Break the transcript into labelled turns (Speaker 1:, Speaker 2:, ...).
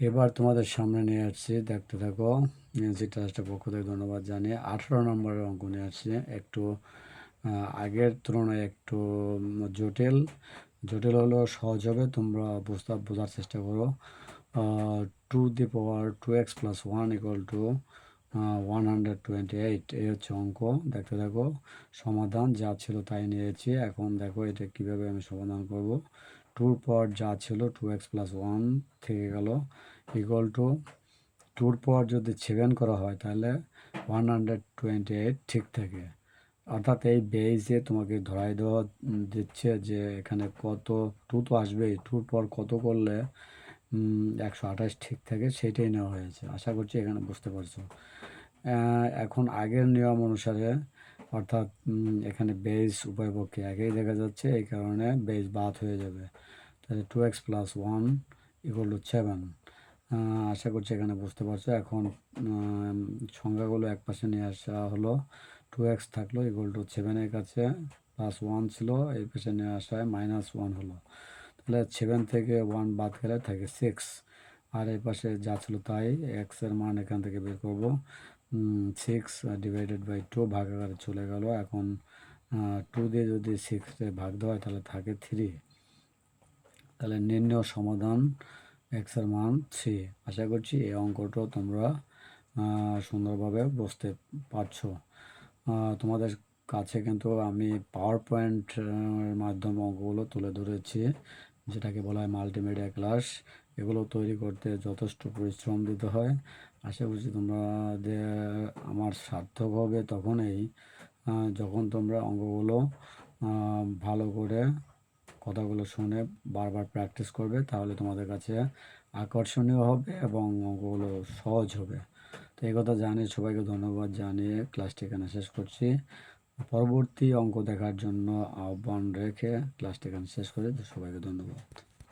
Speaker 1: এবার তোমাদের সামনে নিয়ে আসছি, দেখতে থাকো। মিউজিক ট্রাস্টের পক্ষ থেকে ধন্যবাদ জানিয়ে আঠেরো নম্বরের অঙ্ক নিয়ে আসছি। একটু আগের তুলনায় একটু জটিল। জটিল হলেও সহজ হবে, তোমরা বুঝতে, বোঝার চেষ্টা করো। Two the power two x plus one equal to one hundred twenty eight এই হচ্ছে অঙ্ক। দেখতে থাকো, সমাধান যা ছিল তাই নিয়েছি। এখন দেখো এটা কীভাবে আমি সমাধান করব। টুর পর যা ছিল টু এক্স প্লাস ওয়ান থেকে গেল ইকুয়াল টু টুর পর যদি সেভেন করা হয় তাহলে ওয়ান হান্ড্রেড টোয়েন্টি এইট ঠিক থাকে। অর্থাৎ এই বেইজে তোমাকে ধরাই দেওয়া দিচ্ছে যে এখানে কত টু তো আসবেই টুর পর কত করলে একশো আঠাশ ঠিক থাকে, সেটাই নেওয়া হয়েছে। আশা করছি এখানে বুঝতে পারছ। এখন আগের নিয়ম অনুসারে অর্থাৎ এখানে বেজ উভয় পক্ষে একই দেখা যাচ্ছে, এই কারণে বেজ বাদ হয়ে যাবে। তাহলে two x plus one equal to seven আশা করছি এখানে বুঝতে পারছ। এখন সংখ্যাগুলো এক পাশে নিয়ে আসা হলো। টু এক্স থাকল ইকুয়াল টু সেভেনের কাছে প্লাস ওয়ান ছিল, এই পাশে নিয়ে আসায় মাইনাস ওয়ান হলো। তাহলে সেভেন থেকে ওয়ান বাদ গেলে থাকে সিক্স আর এই পাশে যা ছিল তাই এক্সের মান এখান থেকে বের করব। সিক্স ডিভাইডেড বাই টু ভাগ আকারে চলে গেল। এখন টু দিয়ে যদি সিক্সে ভাগ দেওয়া হয়, তাহলে থাকে থ্রি তাহলে নির্ণয় সমাধান এক্সের মান থ্রি আশা করছি এই অঙ্কটাও তোমরা সুন্দরভাবে বুঝতে পারছ। তোমাদের কাছে কিন্তু আমি পাওয়ার পয়েন্টের মাধ্যমে অঙ্কগুলো তুলে ধরেছি, যেটাকে বলা হয় মাল্টিমিডিয়া ক্লাস এগুলো তৈরি করতে যথেষ্ট পরিশ্রম দিতে হয়। আশা করছি তোমাদের আমার সার্থক হবে তখনই যখন তোমরা অঙ্কগুলো আহ, ভালো করে কথাগুলো শুনে বারবার প্র্যাকটিস করবে তাহলে তোমাদের কাছে আকর্ষণীয় হবে এবং অঙ্কগুলো সহজ হবে। তো এই কথা জানিয়ে সবাইকে ধন্যবাদ জানিয়ে ক্লাসটি এখানে শেষ করছি। পরবর্তী অঙ্ক দেখার জন্য আহ্বান রেখে ক্লাসটি এখানে শেষ করে সবাইকে ধন্যবাদ।